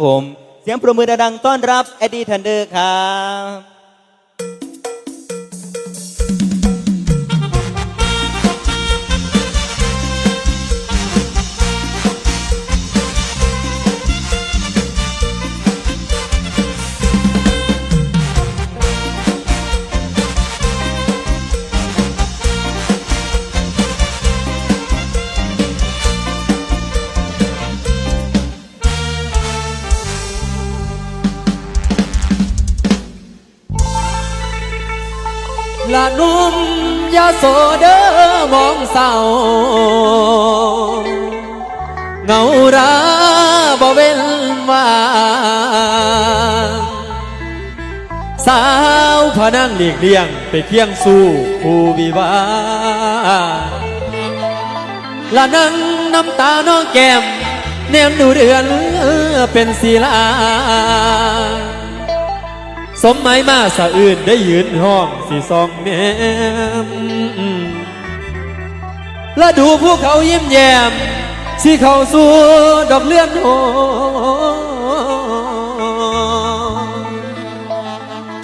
ผม เสียงปรบมือดังๆต้อนรับเอ็ดดี้ทันเดอร์ครับ ละนุ่มยาโสเด้อมองเศร้าเงาราบ่เว้นว่างสาวพานั่งหลีกเลี่ยงไปเคียงสู้ผู้วิวาละนั่งน้ำตาน้องแก้มแนมดูเรือนเป็นศิลา สมหมายมาสะอื่นได้ยืนห้องสีซองแนมและดูภูเขายิ้มแย้มสีเขาสู่ดอกเลื่อนโห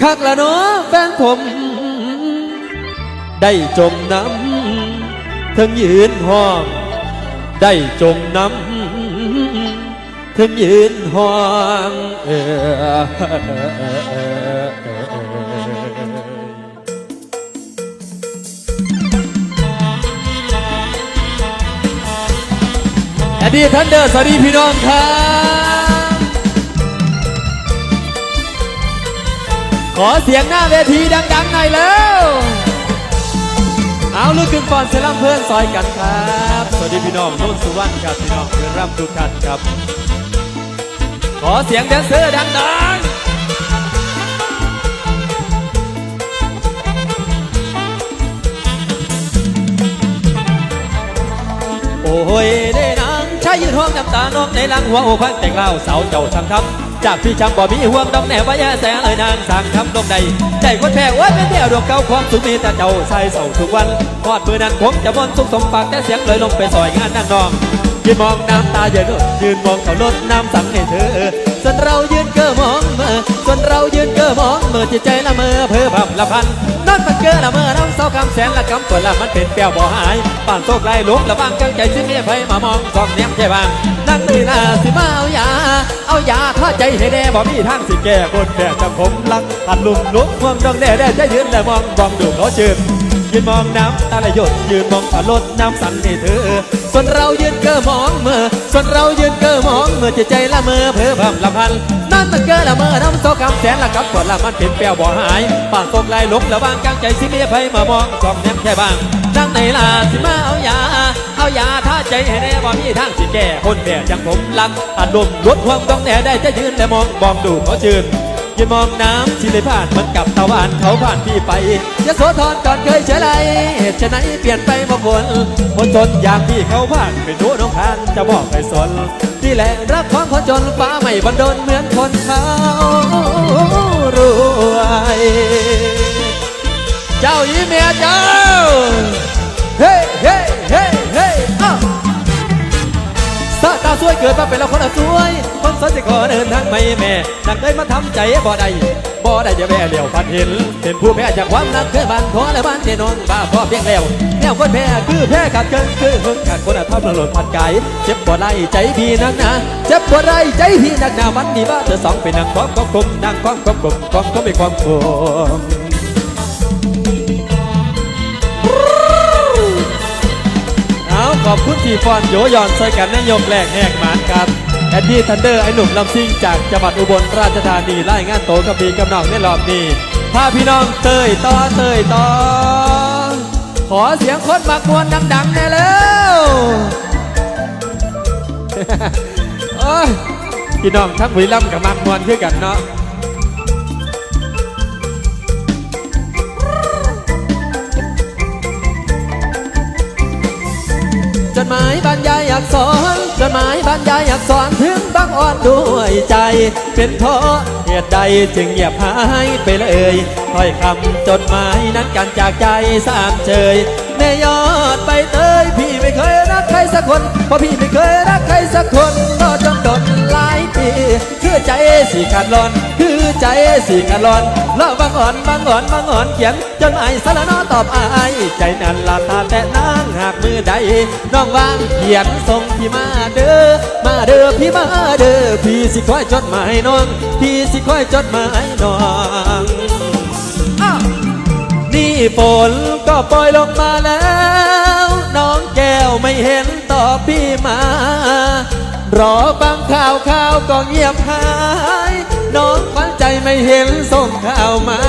คักละเนาะแฟนผม ได้จมน้ำถึงยืนห้อง ได้จมน้ำถึงยืนห้องเออ อดีตทันเดอร์สวัสดีพี่น้องครับ ขอเสียงหน้าเวทีดังๆหน่อยแล้ว เอาลูกขึ้นก่อนเซรั่มเพื่อนซอยกันครับ สวัสดีพี่น้องนุ่นสุวรรณครับพี่น้องเพื่อนร่ำทุกท่านครับ ขอเสียงแดนเซอร์ดังๆโอ้ยได้ ยืนห้องน้ำตานองในหลังหัวโอพังแต่งเล่าสาวเจ้าสั่งทำจากพี่ช้ำบ่มีห่วงต้องแหนว่าแย่แสงเลยนางสั่งทำลงใดใจคนแพ้ว่าเป็นเที่ยวดวงเก่าความสุขมีแต่เจ้าใส่เสาทุกวันทอดมือนั้นผมจะมนสุขสมปากแต่เสียงเลยลงไปซอยงานนั่งนองยืนมองน้ำตาเย็นยืนมองเขาลดน้ำสั่งให้เธอ ส่วนเรายืนเก้อมองเมื่อส่วนเรายืนเก้อมองเมื่อจิตใจละเมอเพ้อพับละพันนั่นมันเก้อละเมอน้ำเศร้าคำแสนละคำตัวละมันเป็นแป้วบ่หายป่านโตกไล่ลุกละบางกังใจสิเมียไฟมามองสองแนมใจบางนั่งนี่นาสิมาเอายาเอายาฆ่าใจให้แน่บ่มีทางสิแก้คนแก่จำผมลักหันลุมลุกห่วงดองแน่แน่จะยืนและมองบองดูเขาชื่น ยืนมองน้ำตาไหลหยด ยืนมองตาลดน้ำสั่นให้เธอ ส่วนเรายืนเก้อมองเมื่อ ส่วนเรายืนเก้อมองเมื่อใจใจละเมอเพ้อพำละพันนั่นมันเก้อละเมอน้ำโซกำแสนละกับกดละมันเป็นแป้วบ่หายปานตกไหลลุกละบางกลางใจสิเมียไฟมามองส่องแนมแค่บางนั่งในลาสิมาเอายาเอายาท่าใจให้แน่บ่มีทางสิแก้คนแก่จังผมลักอัดลมลดความต้องแน่ได้จะยืนและมองบองดูเขาชื่น ยืนมองน้ำที่ได้ผ่านเหมือนกับตะวันเขาผ่านพี่ไปยะโสธรก่อนเคยเฉลยเหตุไฉนเปลี่ยนไปมาฝนคนจนอย่างพี่เขาผ่านเป็นหนูน้องคานจะบอกไปสนที่แหละรักของคนจนฟ้าไม่บันดลเหมือนคนเขารวยเจ้าอีเมียเจ้าเฮ้เฮ้ สวยเกิดมาเป็นเราคนสวยคนสวยจะขอเดินทางไม่แม่นักได้มาทำใจบ่ได้บ่ได้จะแม่เหลียวพันเห็นเป็นผู้แพ้จากความรักเคยบันทอและบ้านเจนอนบ้าพ่อเพียงแล้วแนวคนแพ้คือแพ้ขาดเกินคือหึงขาดคนอาทับหล่นพันกายเจ็บปวดไรใจพี่นักหนาเจ็บปวดไรใจพี่นักหนามันมีบ้าเธอสองเป็นนางความควบคุมนางความควบคุมความก็ไม่ความคุม ขอบคุณที่ฟอนโยยอนช่วยกันในยกแรกแหกหมานครับแอดดี้ทันเดอร์ไอหนุ่มลำซิ่งจากจังหวัดอุบลราชธานีไล่งานโตกระบีกำนองในรอบนี้พาพี่น้องเตยต่อเตยต่อขอเสียงคนมักมวนดังๆแน่แล้วโอ้ยพี่น้องทั้งบุรีรัมย์กับมักมวนคือกันเนาะ หมายบรรยายอยากสอนจดหมายบรรยายอยากสอนถึงบางอ่อนด้วยใจ เป็นเพราะเหตุใดจึงเงียบหายไปเลยถ้อยคำจดหมายนั้นกันจากใจสามเฉยแม่ยอดไปเตยพี่ไม่เคยรักใครสักคนเพราะพี่ไม่เคยรักใครสักคนก็จนดนหลายปี คือใจสีขาดร้อน คือใจสีขาดร้อนแล้วบางอ่อนบางอ่อนบางอ่อนเขียนจนไอ้สารนอตอบอายใจนั้นลาตาแต่นางหากมือใดน้องวางเขียนส่งพี่มาเด้อมาเด้อพี่มาเด้อพี่สิคอยจดหมายน้อง พี่สิคอยจดหมายน้องนี่ฝนก็ปล่อยลงมาแล้ว น้องแก้วไม่เห็นตอบพี่มา รอฟังข่าวข่าวก็เงียบหาย น้องขวัญใจไม่เห็นส่งข่าวมา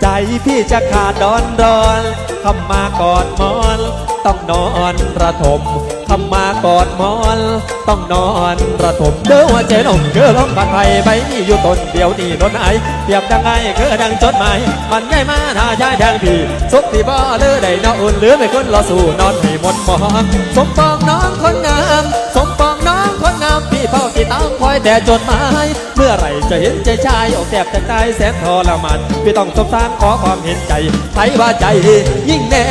ใจพี่จะขาดดอนรอนเข้ามาก่อนมอน ต้องนอนระทมคำมาก่อนมอน ต้องนอนระทมเด้อหัวใจหนมเกอล้มบานไผ่ใบนี้อยู่ตนเดียวนี่โดนไอเปรียบดังไงเกอดังจดหมายมันใหญ่มาท่าชายแดงพี่สุกที่บ่เลือได้นอนอุ่นเหลือไม่คนรอสู่นอนให้หมดหมองสมปองน้องคนงาม สมปองน้องคนงามพี่เฝ้าที่ตามคอยแต่จดหมาย เมื่อไรจะเห็นใจชายอกแทบจะตายแสนทรมานพี่ต้องสงสารขอความเห็นใจใครว่าใจยิ่งแน่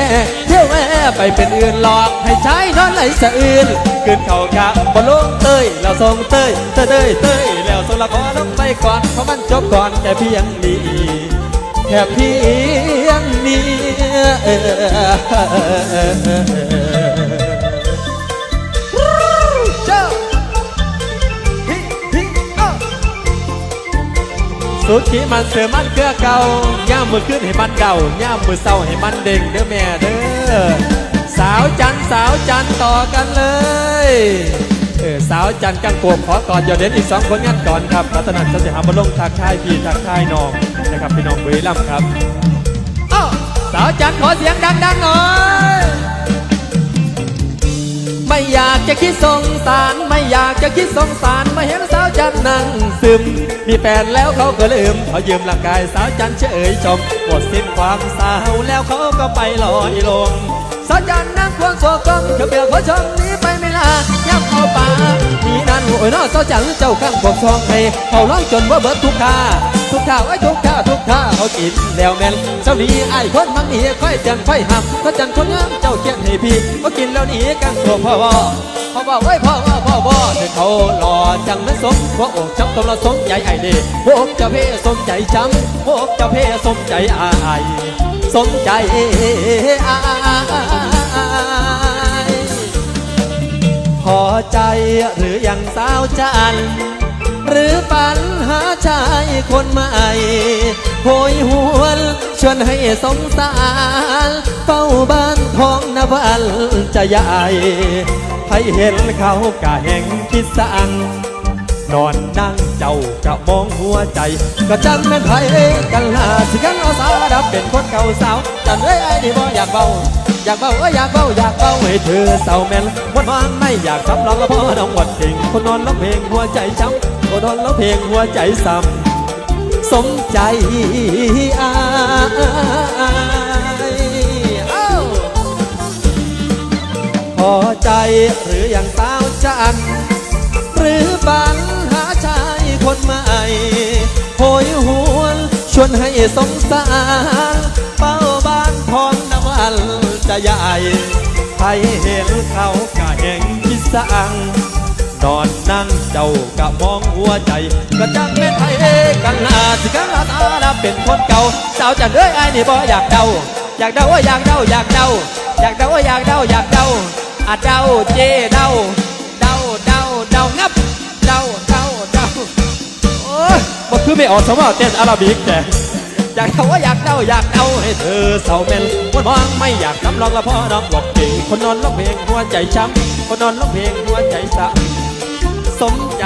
เที่ยวแม่ไปเป็นอื่นหลอกให้ชายนอนไหลสะอื่นขึ้นเขากะบนลงเต้ยแล้วส่งเต้ยเต้ยเต้ยเตยแล้วส่งละครลงไปก่อนเพราะมันจบก่อนแค่เพียงนี้แค่เพียงนี้ สุดที่มันเสือมันเกลือเก่าย่ามมือขึ้นให้มันเก่าย่ามมือเศร้าให้มันเด้งเด้อแม่เด้อสาวจันสาวจันต่อกันเลยเออสาวจันกังกวมขอก่อนอย่าเด่นอีกสองคนงานก่อนครับรัตนันจะสิหามาลงทักทายพี่ทักทายน้องนะครับพี่น้องบุรีรัมย์ครับอ้าวสาวจันขอเสียงดังๆหน่อย ไม่อยากจะคิดสงสาร ไม่อยากจะคิดสงสารมาเห็นสาวจันนั่งซึม มีแฟนแล้วเขาก็ลืมเขายืมร่างกายสาวจันเฉยชมหมดสิ้นความสาวแล้วเขาก็ไปลอยลงสาวจันนั่งควงโซกงเธอเบียกเขาชมนี้ นี่นั่นอ้ยน้าจันเจ้าข้างพวกซองให้เขาร้องจนว่าเบิดทุกท่าทุกท่าไอ้ทุกท่าทุกท่าเขากินแล้วแม่นเจ้านี้ไอ้คนมังนี่ค่อยจันค่อยหักก็จันคนงามเจ้าเขียนให้พี่เขากินแล้วหนีกันตัวพ่อพ่อพ่อบอกไว้พ่อว่าพ่อบ่เด็กเขาหล่อจังนั้นสมหัวอกช้ำตำละสมใจไอ้เด้หัวอกเจ้าเพ่สมใจช้ำหัวอกเจ้าเพ่สมใจอายสมใจอ พอใจหรือยังสาวจันหรือปันหาชายคนใหม่โหยหวนชวนให้สงสารเฝ้าบ้านทองนวันจะใหญ่ให้เห็นเขากะแห่งคิดสั่งนอนนั่ง เจ้ากะมองหัวใจ ก็จังแม่นไผกันลาสิกันเอาสาดับเป็นคนเก่าสาวจันเอ้ยไอ้นี่บ่อยากเบาอยากเบาเอ้ยอยากเบาอยากเบาให้เธอเศร้าแม่นวันวานไม่อยากซ้ำลองละพ่อน้องวันจริงคนนอนร้องเพลงหัวใจช้ำคนนอนร้องเพลงหัวใจซ้ำสมใจอายพอใจหรืออย่างสาวจันหรือปัญหาน โหยหวนชวนให้สงสารเป้าบ้านทองนวันจะใหญ่ให้เห็นเขากะแห่งพิสังนอนนั่งเจ้ากะมองหัวใจก็จังแม่นไทยกันลาสิกันลาตาลาเป็นคนเก่าสาวจันเอ้ยไอ้นี่บ่อยากเดาอยากเดาอยากเดาอยากเดาอยากเดาอยากเดาอยากเดาอะเดาเจเดา มันคือไม่ออกสมอเต้นอาราบิกแต่อยากเดาว่าอยากเดาอยากเดาให้เธอเศร้าเมนวันมองไม่อยากทำลองละพ่อน้องบอกเก่งคนนอนร้องเพลงหัวใจช้ำคนนอนร้องเพลงหัวใจสั่สมใจ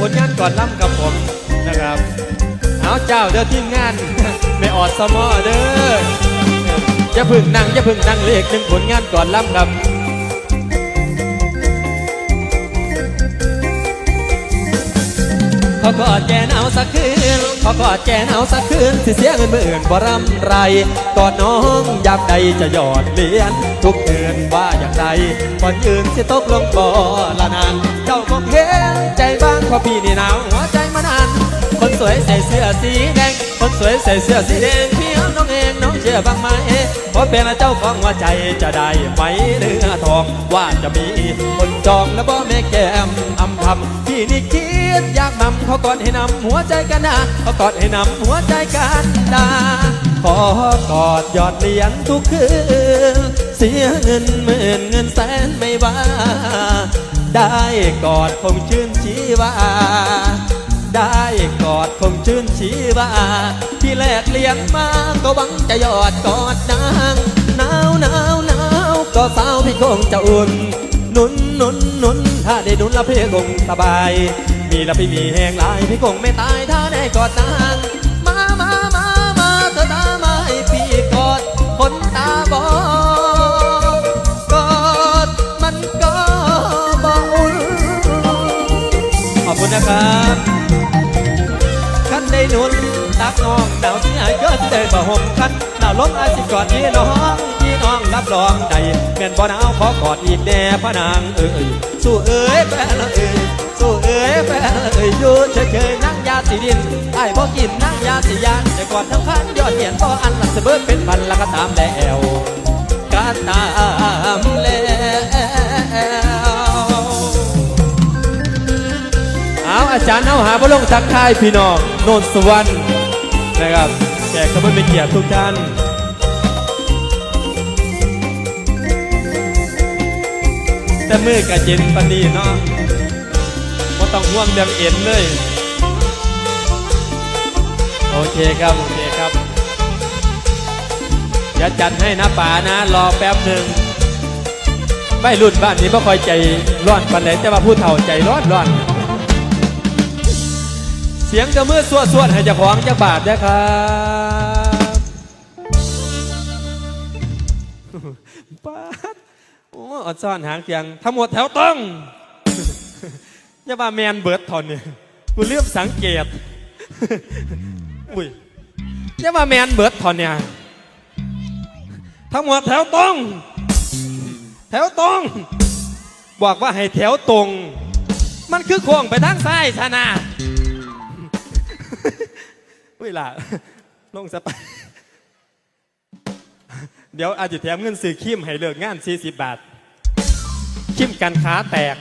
ผลงานก่อนล่ำกับผมนะครับ เอาเจ้าเด้อทีมงานไม่ออดสมอเด้อจะพึ่งนั่งจะพึ่งนั่งเลขหนึ่งผลงานก่อนล่ำครับเขอกอดแกหนาวสักคืนขอกอดแกหนาวสักคืนสิเสียเงินหมื่นบ่รำไรกอดน้องอยากใดจะหยอดเหรียญทุกคือนว่าอยากใดก่อนยืนสิตกลงบ่อละนานเจ้าคงเห็น เพราะพี่นี่หนาวหัวใจมานานคนสวยใส่เสื้อสีแดง คนสวยใส่เสื้อสีแดงพี่อ้อมน้องเองน้องเชื่อบ้างไหมเพราะเป็นเจ้าของหัวใจจะได้ไหมเนื้อทองว่าจะมีคนจองแล้วบ่แม่แก้มอำทำพี่นี่คิดอยากนำเขากอนให้นำหัวใจกันนะเขากอนให้นำหัวใจกันนะขอกอดยอดเหรียญทุกคืนเสียเงินหมื่นเงินแสนไม่ว่า ได้กอดคงชื่นชีวา ได้กอดคงชื่นชีวา ที่แลกเลี้ยงมาก็หวังจะยอดกอดนางหนาวหนาวหนาวก็สาวพี่คงจะอุ่นนุนนุนนุนถ้าได้นุนแล้วพี่คงสบาย มีแล้วพี่มีแหงหลายพี่คงไม่ตายถ้าได้กอดนาง นะครับคันได้นุนตักน้องหนาวที่หายเกินเดินบ่ห่มคันหนาวลมอาสิกอดพี่น้องพี่น้องรับรองใดแม่นบ่หนาวขอกอดอีกแน่พะนางเอ้ยสู้เอ้ยแฟนเอ้ยสู้เอ้ยแฟนเอ้ยอยู่เฉยๆนั่งยาสีดินไอ้บ่กินนั่งยาสียานแต่ก่อนทั้งคันยอดเหรียญบ่อันละเสบิดเป็นพันละก็ตามแล้วก็ตามแล้ว อาจารย์เอาหาพระลงทักทายพี่น้องโนนสวรรค์นะครับแขกขบวนเป็นเกียรติทุกท่านแต่มือกะเย็นปานนีเนาะก็ต้องห่วงเรื่องเอ็นเลย โอเคครับ โอเคครับอย่าจัดให้นะป่านะ รอแป๊บหนึ่งไม่รุ่นบ้านนี้ไม่ค่อยใจร้อนปานไหนแต่ว่าผู้เฒ่าใจร้อนร้อน เสียงจะมือสวดสวดให้เจ้าของจ้าบาทนะครับป้าดโอ้อดซ่อนหางเสียงทั้งหมดแถวต้องอย่ามาแมนเบิร์ดทอนเนี่ยกูเลือกสังเกตอุ้ยอย่ามาแมนเบิร์ดทอนเนี่ยทั้งหมดแถวตรงแถวตรงบอกว่าให้แถวตรง มันคือโค้งไปทางซ้ายชนะ เวลาลงสปาเดี๋ยวอาจจะแถมเงินซื้อคิมให้เลิกงาน 40 บาทคิมกันขาแตก